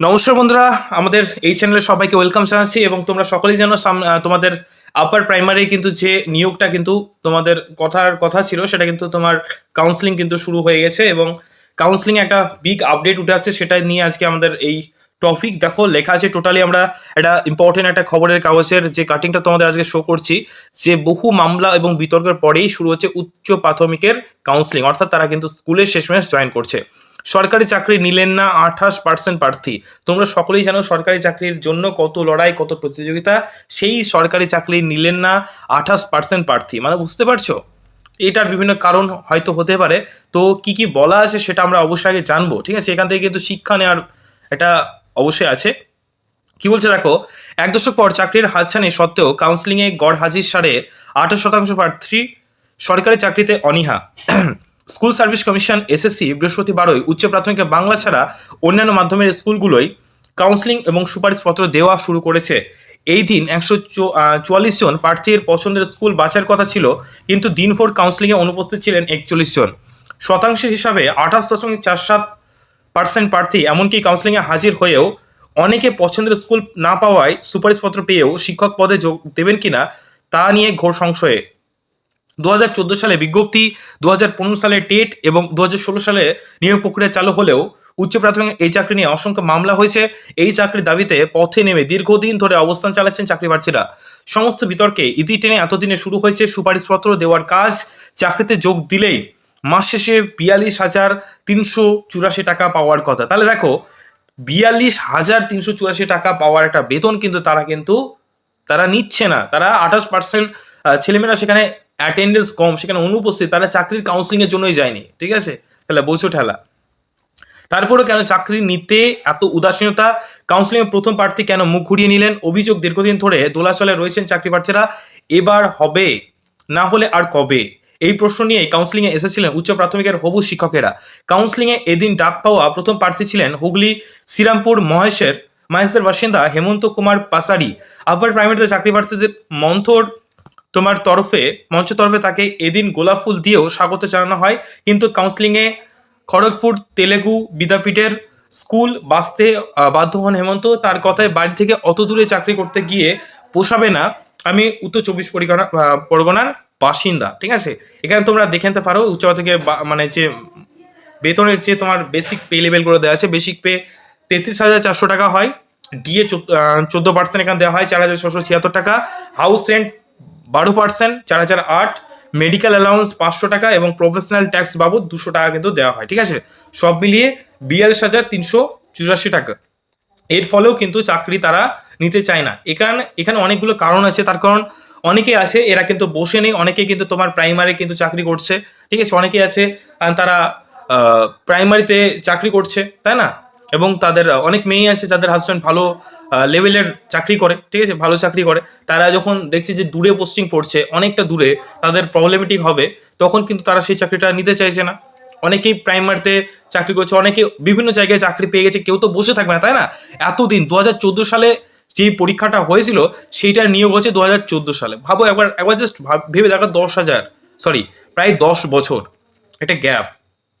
নমস্কার বন্ধুরা, আমাদের এই চ্যানেলে সবাইকে ওয়েলকাম জানাচ্ছি এবং তোমরা সকলেই জানো তোমাদের আপার প্রাইমারি কিন্তু যে নিয়োগটা কিন্তু তোমাদের কথার কথা ছিল, সেটা কিন্তু তোমার কাউন্সিলিং কিন্তু শুরু হয়ে গেছে এবং কাউন্সিলিং একটা বিগ আপডেট উঠে আসছে, সেটা নিয়ে আজকে আমাদের এই টপিক দেখো, লেখা আছে টোটালি আমরা একটা ইম্পর্টেন্ট একটা খবরের কাগজের যে কাটিংটা তোমাদের আজকে শো করছি, যে বহু মামলা এবং বিতর্কের পরেই শুরু হচ্ছে উচ্চ প্রাথমিকের কাউন্সিলিং অর্থাৎ তারা কিন্তু স্কুলের শেষমেশ জয়েন করছে। সরকারি চাকরি নিলেন না, আঠাশ পার্সেন্ট প্রার্থী। তোমরা সকলেই জানো সরকারি চাকরির জন্য কত লড়াই, কত প্রতিযোগিতা। সেই সরকারি চাকরি নিলেন না, আঠাশ পার্সেন্ট প্রার্থী। মানে বুঝতে পারছ? এটার বিভিন্ন কারণ হয়তো হতে পারে। তো কি কি বলা আছে সেটা আমরা অবশ্যই আগে জানব, ঠিক আছে? এখান থেকে কিন্তু শিক্ষা নেওয়ার এটা অবশ্যই আছে। কি বলছে দেখো, এক দশক পর চাকরির হাতছানি সত্ত্বেও কাউন্সিলিংয়ে গড় হাজির সারে আঠাশ শতাংশ প্রার্থী সরকারি চাকরিতে অনীহা। স্কুল সার্ভিস কমিশন, এসএসসি, বৃহস্পতিবারই উচ্চ প্রাথমিক বাংলা ছাড়া অন্যান্য মাধ্যমের স্কুলগুলোই কাউন্সিলিং এবং সুপারিশপত্র দেওয়া শুরু করেছে। এই দিন একশো চুয়াল্লিশ জন প্রার্থীর পছন্দের স্কুল বাছার কথা ছিল, কিন্তু দিনভর কাউন্সিলিংয়ে অনুপস্থিত ছিলেন একচল্লিশ জন। শতাংশের হিসাবে আঠাশ দশমিক চার সাত পার্সেন্ট প্রার্থী এমনকি কাউন্সিলিংয়ে হাজির হয়েও অনেকে পছন্দের স্কুল না পাওয়ায় সুপারিশপত্র পেয়েও শিক্ষক পদে যোগ দেবেন কিনা তা নিয়ে ঘোর সংশয়ে। দু হাজার চোদ্দ সালে বিজ্ঞপ্তি দু হাজার পনেরো সালে টেট এবং দু হাজার ষোলো সালে নিয়োগ প্রক্রিয়া চালু হলেও উচ্চ প্রাথমিক এই চাকরি নিয়ে অসংখ্য মামলা হয়েছে। এই চাকরির দাবিতে পথে নেমে দীর্ঘদিন ধরে অবস্থান চালাচ্ছেন চাকরি প্রার্থীরা সমস্ত বিতর্কে ইতি টেনে এতদিনে শুরু হয়েছে সুপারিশপত্র দেওয়ার কাজ। চাকরিতে যোগ দিলেই মাস শেষে বিয়াল্লিশ হাজার তিনশো চুরাশি টাকা পাওয়ার কথা। তাহলে দেখো, বিয়াল্লিশ হাজার তিনশো চুরাশি টাকা পাওয়ার একটা বেতন কিন্তু তারা কিন্তু তারা নিচ্ছে না। তারা আঠাশ পার্সেন্ট ছেলেমেয়েরা সেখানে অ্যাটেন্ডেন্স কম, সেখানে অনুপস্থিত, তারা চাকরির কাউন্সিলিং এর জন্যই যায়নি, ঠিক আছে? তাহলে বোঝো ঠেলা। তারপরেও কেন চাকরি নিতে এত উদাসীনতা? কাউন্সিলিং এর প্রথম প্রার্থী কেন মুখ ঘুরিয়ে নিলেন? অভিযোগ দীর্ঘদিন ধরে দোলাচলে রয়েছেন চাকরি প্রার্থীরা। এবার হবে, না হলে আর কবে? এই প্রশ্ন নিয়ে কাউন্সিলিং এ এসেছিলেন উচ্চ প্রাথমিকের হবু শিক্ষকেরা। কাউন্সিলিং এ এদিন ডাক পাওয়া প্রথম প্রার্থী ছিলেন হুগলি, শ্রীরামপুর মহেশের মহেশের বাসিন্দা হেমন্ত কুমার পাসারি। আপার প্রাইমারিতে চাকরি প্রার্থীদের মন্থর তোমার তরফে মঞ্চ তরফে তাকে এদিন গোলাপ ফুল দিয়েও স্বাগত জানানো হয়। কিন্তু কাউন্সিলিংয়ে খড়গপুর, তেলেগু বিদ্যাপীঠের স্কুল বাঁচতে বাধ্য হন হেমন্ত। তার কথায় বাড়ি থেকে অত দূরে চাকরি করতে গিয়ে পোষাবে না। আমি উত্তর চব্বিশ পরিগণা পরগনার বাসিন্দা, ঠিক আছে? এখানে তোমরা দেখে নিতে পারো উচ্চ থেকে মানে যে বেতনের যে তোমার বেসিক পে লেভেল করে দেওয়া আছে বেসিক পে তেত্রিশ হাজার চারশো টাকা হয়। ডিএ চোদ্দ পার্সেন্ট এখানে দেওয়া হয়, চার হাজার ছশো ছিয়াত্তর টাকা। হাউস রেন্ট বারো পার্সেন্ট চার হাজার আট মেডিকেল অ্যালাউন্স পাঁচশো টাকা এবং প্রফেশনাল ট্যাক্স বাবদ দুশো টাকা কিন্তু দেওয়া হয়, ঠিক আছে? সব মিলিয়ে বিয়াল্লিশ হাজার তিনশো চুরাশি টাকা। এর ফলেও কিন্তু চাকরি তারা নিতে চায় না। এখানে এখানে অনেকগুলো কারণ আছে, তার কারণ অনেকেই আছে, এরা কিন্তু বসে নেই অনেকে কিন্তু তোমার প্রাইমারি কিন্তু চাকরি করছে, ঠিক আছে? অনেকেই আছে তারা প্রাইমারিতে চাকরি করছে, তাই না? এবং তাদের অনেক মেয়ে আছে যাদের হাজব্যান্ড ভালো লেভেলের চাকরি করে, ঠিক আছে? ভালো চাকরি করে। তারা যখন দেখছে যে দূরে পোস্টিং পড়ছে, অনেকটা দূরে, তাদের প্রবলেমেটিক হবে, তখন কিন্তু তারা সেই চাকরিটা নিতে চাইছে না। অনেকেই প্রাইমারিতে চাকরি করছে, অনেকে বিভিন্ন জায়গায় চাকরি পেয়ে গেছে, কেউ তো বসে থাকবে না, তাই না? এতদিন দু হাজার চোদ্দ সালে যে পরীক্ষাটা হয়েছিল সেইটা নিয়োগ হচ্ছে দু হাজার চোদ্দ সালে। ভাবো একবার একবার জাস্ট ভেবে দেখো দশ হাজার সরি প্রায় দশ বছর। এটা গ্যাপ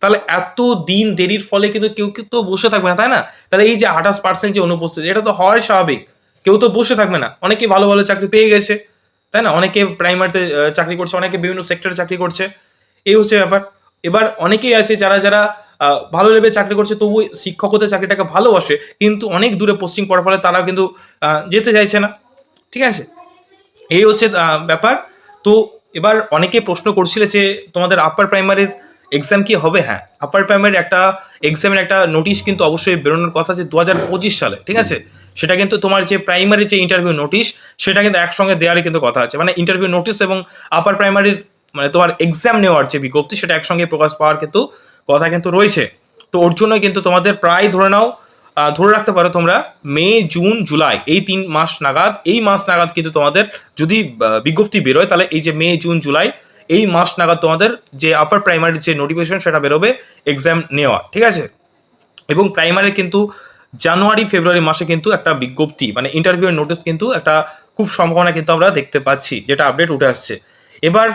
তাহলে এত দিন দেরির ফলে কিন্তু কেউ কেউ তো বসে থাকবে না, তাই না? তাহলে এই যে আঠাশ পার্সেন্ট যে অনুপস্থিত, এটা তো হয় স্বাভাবিক। কেউ তো বসে থাকবে না। অনেকে ভালো ভালো চাকরি পেয়ে গেছে, তাই না? অনেকে প্রাইমারিতে চাকরি করছে, অনেকে বিভিন্ন সেক্টরে চাকরি করছে। এই হচ্ছে ব্যাপার। এবার অনেকেই আছে যারা যারা ভালো লেভেলে চাকরি করছে তবু শিক্ষকতার চাকরিটাকে ভালোবাসে, কিন্তু অনেক দূরে পোস্টিং পড়ার ফলে তারাও কিন্তু যেতে চাইছে না। ঠিক আছে? এই হচ্ছে ব্যাপার। তো এবার অনেকে প্রশ্ন করছিল যে তোমাদের আপার প্রাইমারির এক্সাম কি হবে? হ্যাঁ আপার প্রাইমারির একটা এক্সামের একটা নোটিশ কিন্তু অবশ্যই বেরোনোর কথা আছে দু হাজার পঁচিশ সালে, ঠিক আছে? সেটা কিন্তু তোমার যে প্রাইমারি যে ইন্টারভিউ নোটিশ সেটা কিন্তু একসঙ্গে দেওয়ারই কিন্তু কথা আছে। মানে ইন্টারভিউ নোটিশ এবং আপার প্রাইমারির মানে তোমার এক্সাম নেওয়ার যে বিজ্ঞপ্তি, সেটা একসঙ্গে প্রকাশ পাওয়ার কিন্তু কথা কিন্তু রয়েছে। তো ওর জন্য কিন্তু তোমাদের প্রায় ধরে নাও ধরে রাখতে পারো তোমরা, মে, জুন, জুলাই, এই তিন মাস নাগাদ, এই মাস নাগাদ কিন্তু তোমাদের যদি বিজ্ঞপ্তি বেরোয়, তাহলে এই যে মে, জুন, জুলাই এই মাস নাগাদ তোমাদের যে আপার প্রাইমারির যে নোটিফিকেশন সেটা বেরোবে এক্সাম নেওয়া, ঠিক আছে? এবং প্রাইমারি কিন্তু জানুয়ারি ফেব্রুয়ারি মাসে কিন্তু একটা বিজ্ঞপ্তি মানে ইন্টারভিউ নোটিস কিন্তু একটা খুব সম্ভাবনা কিন্তু আমরা দেখতে পাচ্ছি, যেটা আপডেট উঠে আসছে। এবার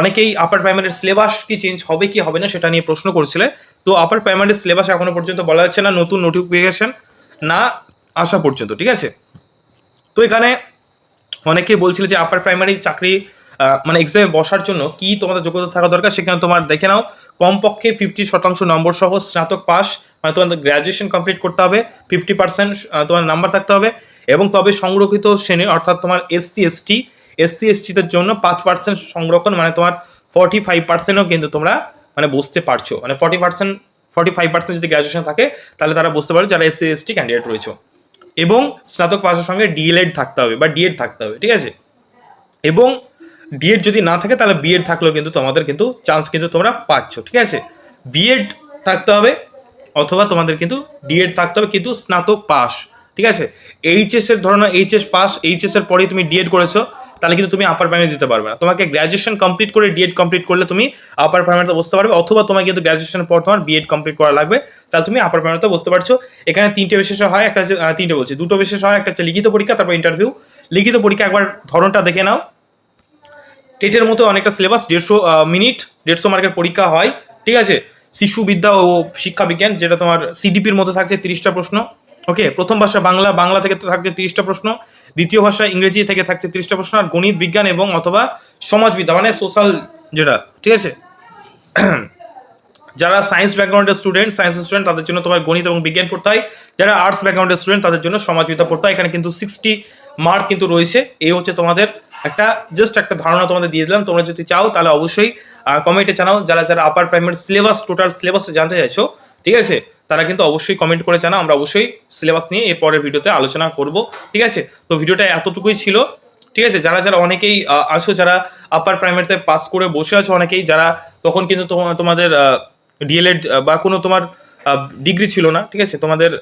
অনেকেই আপার প্রাইমারির সিলেবাস কি চেঞ্জ হবে কি হবে না সেটা নিয়ে প্রশ্ন করছিলে। তো আপার প্রাইমারির সিলেবাস এখনও পর্যন্ত বলা যাচ্ছে না, নতুন নোটিফিকেশন না আসা পর্যন্ত, ঠিক আছে? তো এখানে অনেকেই বলছিল যে আপার প্রাইমারি চাকরি মানে এক্সামে বসার জন্য কি তোমাদের যোগ্যতা থাকা দরকার সেখানে তোমার দেখে নাও। কমপক্ষে ফিফটি শতাংশ নম্বর সহ স্নাতক পাস মানে তোমাদের গ্র্যাজুয়েশন কমপ্লিট করতে হবে ফিফটি পার্সেন্ট তোমার নাম্বার থাকতে হবে এবং তবে সংরক্ষিত শ্রেণি অর্থাৎ তোমার এসসি এসটি এসসি এসটিদের জন্য পাঁচ পার্সেন্ট সংরক্ষণ মানে তোমার ফর্টি ফাইভ পার্সেন্টও কিন্তু তোমরা মানে বুঝতে পারছ। মানে forty percent forty five percent যদি গ্র্যাজুয়েশন থাকে, তাহলে তারা বুঝতে পারো যারা এসসি এসটি ক্যান্ডিডেট রয়েছে। এবং স্নাতক পাশের সঙ্গে ডিএলএড থাকতে হবে বা ডিএড থাকতে হবে, ঠিক আছে? এবং ডিএড যদি না থাকে, তাহলে বিএড থাকলেও কিন্তু তোমাদের কিন্তু চান্স কিন্তু তোমরা পাচ্ছ, ঠিক আছে? বিএড থাকতে হবে, অথবা তোমাদের কিন্তু ডিএড থাকতে হবে, কিন্তু স্নাতক পাস, ঠিক আছে? এইচএস এর ধরনের এইচএস পাস এইচএস এর পরেই তুমি ডিএড করেছ, তাহলে কিন্তু তুমি আপার প্রাইমারি দিতে পারবে না। তোমাকে গ্র্যাজুয়েশন কমপ্লিট করে ডিএড কমপ্লিট করলে তুমি আপার প্রাইমারিতে বসতে পারবে, অথবা তোমার কিন্তু গ্র্যাজুয়েশনের পর তোমার বিএড কমপ্লিট করা লাগবে, তাহলে তুমি আপার প্রাইমারিতে বসতে পারছ। এখানে তিনটে বিশেষ হয়, একটা তিনটে বলছি। দুটো বিশেষ হয়, একটা লিখিত পরীক্ষা, তারপর ইন্টারভিউ লিখিত পরীক্ষা একবার ধরনটা দেখে নাও। টেটের মতো অনেকটা সিলেবাস দেড়শো মিনিট দেড়শো মার্কের পরীক্ষা হয়, ঠিক আছে? শিশু বিদ্যা ও শিক্ষা বিজ্ঞান, যেটা তোমার সিডিপির মতো থাকছে তিরিশটা প্রশ্ন ওকে প্রথম ভাষা বাংলা বাংলা থেকে থাকছে তিরিশটা প্রশ্ন, দ্বিতীয় ভাষা ইংরেজি থেকে থাকছে তিরিশটা প্রশ্ন, আর গণিত, বিজ্ঞান এবং অথবা সমাজবিদ্যা মানে সোশ্যাল যেটা, ঠিক আছে? যারা সায়েন্স ব্যাকগ্রাউন্ডের স্টুডেন্ট সায়েন্স স্টুডেন্ট তাদের জন্য তোমার গণিত এবং বিজ্ঞান পড়তে হয়। যারা আর্টস ব্যাকগ্রাউন্ডের স্টুডেন্ট তাদের জন্য সমাজবিদ্যা পড়তে হয়। এখানে কিন্তু সিক্সটি মার্ক কিন্তু রয়েছে। এই হচ্ছে তোমাদের একটা জাস্ট একটা ধারণা তোমাদের দিয়ে দিলাম। তোমরা যদি চাও, তাহলে অবশ্যই কমেন্টে জানাও। যারা যারা upper primary syllabus total syllabus জানতে চাইছো, ঠিক আছে? তারা কিন্তু অবশ্যই কমেন্ট করে জানাও। আমরা অবশ্যই সিলেবাস নিয়ে এর পরের ভিডিওতে আলোচনা করব, ঠিক আছে? তো ভিডিওটা এতটুকুই ছিল, ঠিক আছে? যারা যারা অনেকেই আছো, যারা আপার প্রাইমারিতে পাস করে বসে আছো অনেকেই, যারা তখন কিন্তু তোমা- তোমাদের ডিএলএড বা কোনো তোমার ডিগ্রি ছিল না, ঠিক আছে? তোমাদের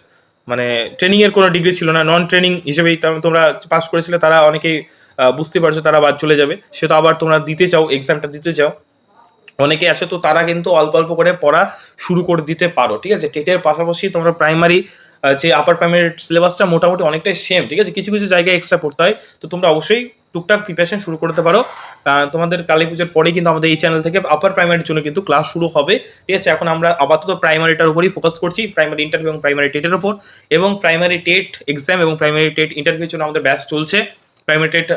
মানে ট্রেনিং এর কোনো ডিগ্রি ছিল না নন ট্রেনিং হিসেবেই তোমরা পাস করেছিলে, তারা অনেকেই বুঝতে পারছ তারা বাদ চলে যাবে। সে তো আবার তোমরা দিতে চাও এক্সামটা দিতে চাও। অনেকে আছে তো তারা কিন্তু অল্প অল্প করে পড়া শুরু করে দিতে পারো, ঠিক আছে? টেটের পাশাপাশি তোমরা প্রাইমারি যে আপার প্রাইমারি সিলেবাসটা মোটামুটি অনেকটাই সেম ঠিক আছে? কিছু কিছু জায়গায় এক্সট্রা পড়তে হয়, তো তোমরা অবশ্যই টুকটাক প্রিপারেশন শুরু করতে পারো। তোমাদের কালী পুজোর পরেই কিন্তু আমাদের এই চ্যানেল থেকে আপার প্রাইমারির জন্য কিন্তু ক্লাস শুরু হবে। ঠিক আছে, এখন আমরা আপাতত প্রাইমারিটার উপরই ফোকাস করছি প্রাইমারি ইন্টারভিউ এবং প্রাইমারি টেটের উপর। এবং প্রাইমারি টেট এক্সাম এবং প্রাইমারি টেট ইন্টারভিউর জন্য আমাদের ব্যাচ চলছে। প্রাইমারি টেট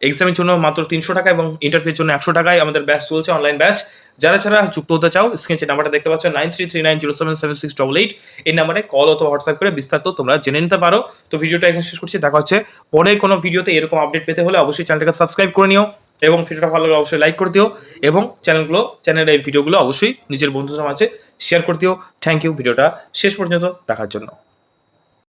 এক্সামের জন্য মাত্র তিনশো টাকা এবং ইন্টারভিউর জন্য একশো টাকায় আমাদের ব্যাচ চলছে অনলাইন ব্যাচ যারা যারা যুক্ত হতে চাও স্ক্রিনে নাম্বারটা দেখতে পাচ্ছ nine three three nine zero seven seven six double eight এই নাম্বারে কল অথবা হোয়াটসঅ্যাপ করে বিস্তারিত তোমরা জেনে নিতে পারো। তো ভিডিওটা এখানে শেষ করছি, দেখা হচ্ছে পরের কোনো ভিডিওতে এরকম আপডেট পেতে হলে অবশ্যই চ্যানেলটাকে সাবস্ক্রাইব করে নিও এবং ভিডিওটা ভালো লাগলে অবশ্যই লাইক করে দিও এবং চ্যানেলগুলো চ্যানেলের এই ভিডিওগুলো অবশ্যই নিজের বন্ধুদের মাঝে শেয়ার করে দিও। থ্যাংক ইউ ভিডিওটা শেষ পর্যন্ত দেখার জন্য।